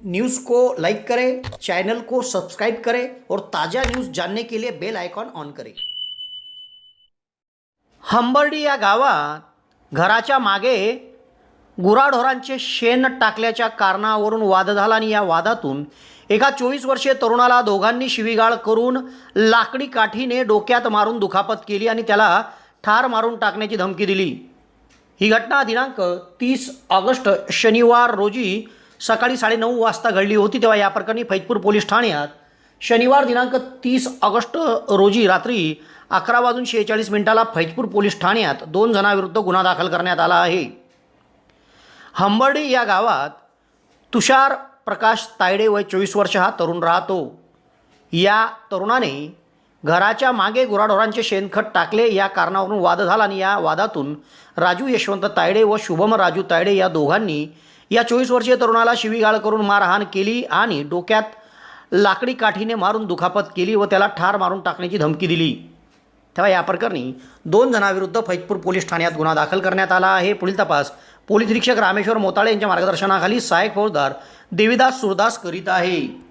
News को like करें channel को सब्सक्राइब करें और ताज़ा न्यूज़ जानने के लिए बेल आयकॉन ऑन करें। हंबर्डी या गावात घराच्या मागे गुराढोरांचे शेण टाकल्याच्या कारणावरून वाद झाला आणि या वादातून एका चोवीस वर्षीय तरुणाला दोघांनी शिवीगाळ करून लाकडी काठीने डोक्यात मारून दुखापत केली आणि त्याला ठार मारून टाकण्याची धमकी दिली. ही घटना दिनांक तीस ऑगस्ट शनिवार रोजी सकाळी साडेनऊ वाजता घडली होती तेव्हा या प्रकरणी फैजपूर पोलीस ठाण्यात शनिवार दिनांक तीस ऑगस्ट रोजी रात्री अकरा वाजून शेहेचाळीस मिनिटाला फैजपूर पोलीस ठाण्यात दोन जणांविरुद्ध गुन्हा दाखल करण्यात आला आहे. हंबर्डी या गावात तुषार प्रकाश तायडे वय चोवीस वर्ष हा तरुण राहतो. या तरुणाने घराच्या मागे गुराढोरांचे शेणखत टाकले या कारणावरून वाद झाला आणि या वादातून राजू यशवंत तायडे व शुभम राजू तायडे या दोघांनी या चोवीस वर्षीय तरुणाला शिवीगाळ करून मारहाण केली आणि डोक्यात लाकडी काठीने मारून दुखापत केली व त्याला ठार मारून टाकण्याची धमकी दिली. तेव्हा या प्रकरणी दोन जणांविरुद्ध फैजपूर पोलीस ठाण्यात गुन्हा दाखल करण्यात आला आहे. पुढील तपास पोलीस निरीक्षक रामेश्वर मोताळे यांच्या मार्गदर्शनाखाली सहाय्यक फौजदार देवीदास सुरदास करीत आहे.